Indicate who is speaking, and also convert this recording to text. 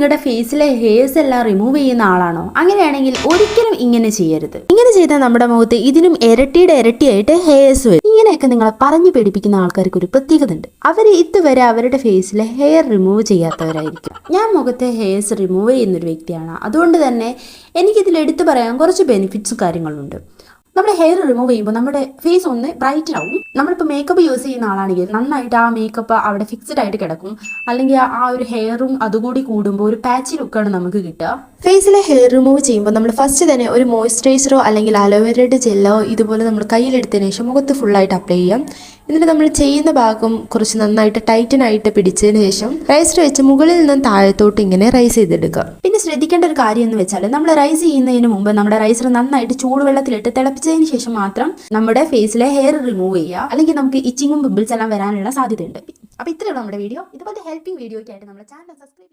Speaker 1: നിങ്ങളുടെ ഫേസിലെ ഹെയർസ് എല്ലാം റിമൂവ് ചെയ്യുന്ന ആളാണോ? അങ്ങനെയാണെങ്കിൽ ഒരിക്കലും ഇങ്ങനെ ചെയ്യരുത്. ഇങ്ങനെ ചെയ്താൽ നമ്മുടെ മുഖത്ത് ഇതിനും ഇരട്ടിയുടെ ഇരട്ടിയായിട്ട് ഹെയർസ് വരും. ഇങ്ങനെയൊക്കെ നിങ്ങളെ പറഞ്ഞു പേടിപ്പിക്കുന്ന ആൾക്കാർക്ക് ഒരു പ്രത്യേകത ഉണ്ട് അവർ ഇതുവരെ അവരുടെ ഫേസിലെ ഹെയർ റിമൂവ് ചെയ്യാത്തവരായിരിക്കും. ഞാൻ മുഖത്തെ ഹെയർസ് റിമൂവ് ചെയ്യുന്ന ഒരു വ്യക്തിയാണ്. അതുകൊണ്ട് തന്നെ എനിക്കിതിൽ എടുത്തു പറയാൻ കുറച്ച് ബെനിഫിറ്റ്സും കാര്യങ്ങളുണ്ട്. നമ്മുടെ ഹെയർ റിമൂവ് ചെയ്യുമ്പോൾ നമ്മുടെ ഫേസ് ഒന്ന് ബ്രൈറ്റ് ആവും. നമ്മളിപ്പോൾ മേക്കപ്പ് യൂസ് ചെയ്യുന്ന ആളാണെങ്കിൽ നന്നായിട്ട് ആ മേക്കപ്പ് അവിടെ ഫിക്സ്ഡ് ആയിട്ട് കിടക്കും. അല്ലെങ്കിൽ ആ- ഒരു ഹെയറും അതുകൂടി കൂടുമ്പോൾ ഒരു പാച്ചി ലുക്കാണ് നമുക്ക് കിട്ടുക. ഫേസിലെ ഹെയർ റിമൂവ് ചെയ്യുമ്പോൾ നമ്മൾ ഫസ്റ്റ് തന്നെ ഒരു മോയ്സ്ചറൈസറോ അല്ലെങ്കിൽ അലോവേരയുടെ ജെല്ലോ ഇതുപോലെ നമ്മൾ കയ്യിലെടുത്തതിന് ശേഷം മുഖത്ത് ഫുള്ളായിട്ട് അപ്ലൈ ചെയ്യാം. എന്നിട്ട് നമ്മൾ ചെയ്യുന്ന ഭാഗം കുറച്ച് നന്നായിട്ട് ടൈറ്റൻ ആയിട്ട് പിടിച്ചതിന് ശേഷം റൈസർ വെച്ച് മുകളിൽ നിന്നും താഴത്തോട്ട് ഇങ്ങനെ റൈസ് ചെയ്തെടുക്കുക. പിന്നെ ശ്രദ്ധിക്കേണ്ട ഒരു കാര്യം എന്ന് വെച്ചാൽ നമ്മൾ റൈസ് ചെയ്യുന്നതിന് മുമ്പ് നമ്മുടെ റൈസർ നന്നായിട്ട് ചൂടുവെള്ളത്തിലിട്ട് തിളപ്പിച്ചതിന് ശേഷം മാത്രം നമ്മുടെ ഫേസിലെ ഹെയർ റിമൂവ് ചെയ്യുക. അല്ലെങ്കിൽ നമുക്ക് ഇച്ചിങ്ങും പിമ്പിൾസ് എല്ലാം വരാനുള്ള സാധ്യതയുണ്ട്. അപ്പോൾ ഇത്രയുള്ള നമ്മുടെ വീഡിയോ ഇതുപോലത്തെ ഹെൽപ്പിംഗ് വീഡിയോയ്ക്കായിട്ട് നമ്മുടെ ചാനൽ സബ്സ്ക്രൈബ്